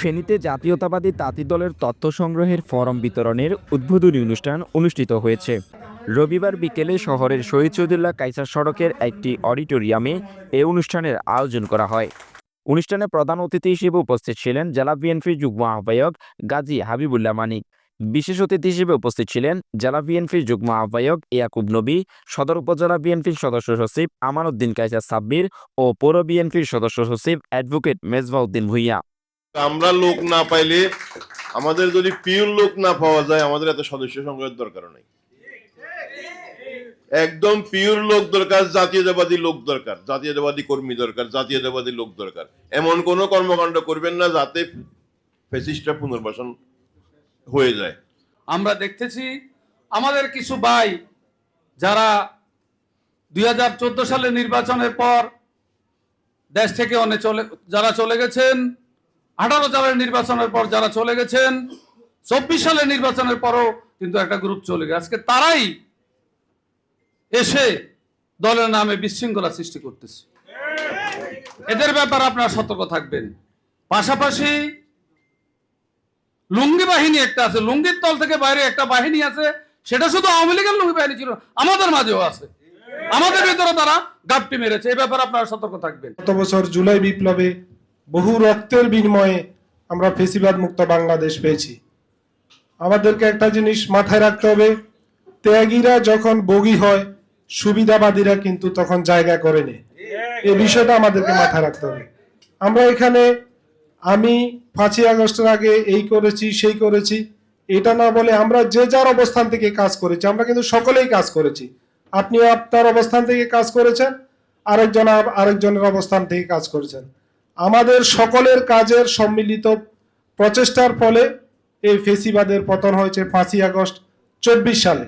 ফেনীতে জাতীয়তাবাদী তাঁতি দলের তথ্য সংগ্রহের ফরম বিতরণের উদ্বোধনী অনুষ্ঠান অনুষ্ঠিত হয়েছে। রবিবার বিকেলে শহরের শহীদ সৈদুল্লাহ কাইসার সড়কের একটি অডিটোরিয়ামে এ অনুষ্ঠানের আয়োজন করা হয়। অনুষ্ঠানে প্রধান অতিথি হিসেবে উপস্থিত ছিলেন জেলা বিএনপির যুগ্ম আহ্বায়ক গাজী হাবিবুল্লাহ মানিক। বিশেষ অতিথি হিসেবে উপস্থিত ছিলেন জেলা বিএনপির যুগ্ম আহ্বায়ক ইয়াকুব নবী, সদর উপজেলা বিএনপির সদস্য সচিব আমানউদ্দিন কাইসার সাব্বির ও পৌর বিএনপির সদস্য সচিব অ্যাডভোকেট মেজবাউদ্দিন ভুইয়া। আমরা লোক না পাইলে, আমাদের যদি পিওর লোক না পাওয়া যায়, আমাদের এত সদস্য সংগ্রহের দরকার নেই। একদম পিওর লোক দরকার, জাতীয়তাবাদী লোক দরকার, জাতীয়তাবাদী কর্মী দরকার, জাতীয়তাবাদী লোক দরকার। এমন কোনো কর্মকাণ্ড করবেন না যাতে ফেসিস্টটা পুনর্বাসন হয়ে যায়। আমরা দেখতেছি আমাদের কিছু ভাই যারা দুই হাজার চোদ্দ সালে নির্বাচনের পর দেশ থেকে অনেক চলে, যারা চলে গেছেন আঠারো সালের নির্বাচনের পর যারা চলে গেছেন, চব্বিশ সালের নির্বাচনের পরও কিন্তু একটা গ্রুপ চলে গেছে। আজকে তারাই এসে দলের নামে বিশৃঙ্খলা সৃষ্টি করতেছে। এদের ব্যাপারে আপনারা সতর্ক থাকবেন। পাশাপাশি লুঙ্গি বাহিনী একটা আছে, লুঙ্গির তল থেকে বাইরে একটা বাহিনী আছে, সেটা শুধু আওয়ামী লীগের লুঙ্গি বাহিনী ছিল, আমাদের মাঝেও আছে। আমাদের ভিতরে তারা গাপটি মেরেছে, এই ব্যাপারে আপনারা সতর্ক থাকবেন। গত বছর জুলাই বিপ্লবে বহু রক্তের বিনিময়ে আমরা ফেসিবাদ মুক্ত বাংলাদেশ পেয়েছি। আমাদেরকে একটা জিনিস মাথায় রাখতে হবে, ত্যাগীরা যখন বগী হয়, সুবিধাবাদীরা কিন্তু তখন জায়গা করে নেয়। এই বিষয়টা আমাদেরকে মাথায় রাখতে হবে। আমরা এখানে, আমি পাঁচই আগস্টের আগে এই করেছি, সেই করেছি, এটা না বলে আমরা যে যার অবস্থান থেকে কাজ করেছি, আমরা কিন্তু সকলেই কাজ করেছি। আপনি আপনার অবস্থান থেকে কাজ করেছেন, আরেকজন আর- আরেকজনের অবস্থান থেকে কাজ করেছেন। আমাদের সকলের কাজের সম্মিলিত প্রচেষ্টার ফলে এই ফেসিবাদের পতন হয়েছে পাঁচই আগস্ট চব্বিশ সালে।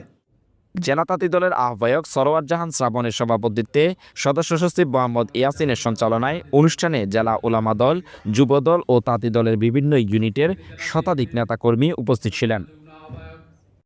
জেলা তাঁতি দলের আহ্বায়ক সরোয়ার জাহান শ্রাবণের সভাপতিত্বে সদস্য সচিব মোহাম্মদ ইয়াসিনের সঞ্চালনায় অনুষ্ঠানে জেলা ওলামা দল যুবদল ও তাঁতি দলের বিভিন্ন ইউনিটের শতাধিক নেতাকর্মী উপস্থিত ছিলেন।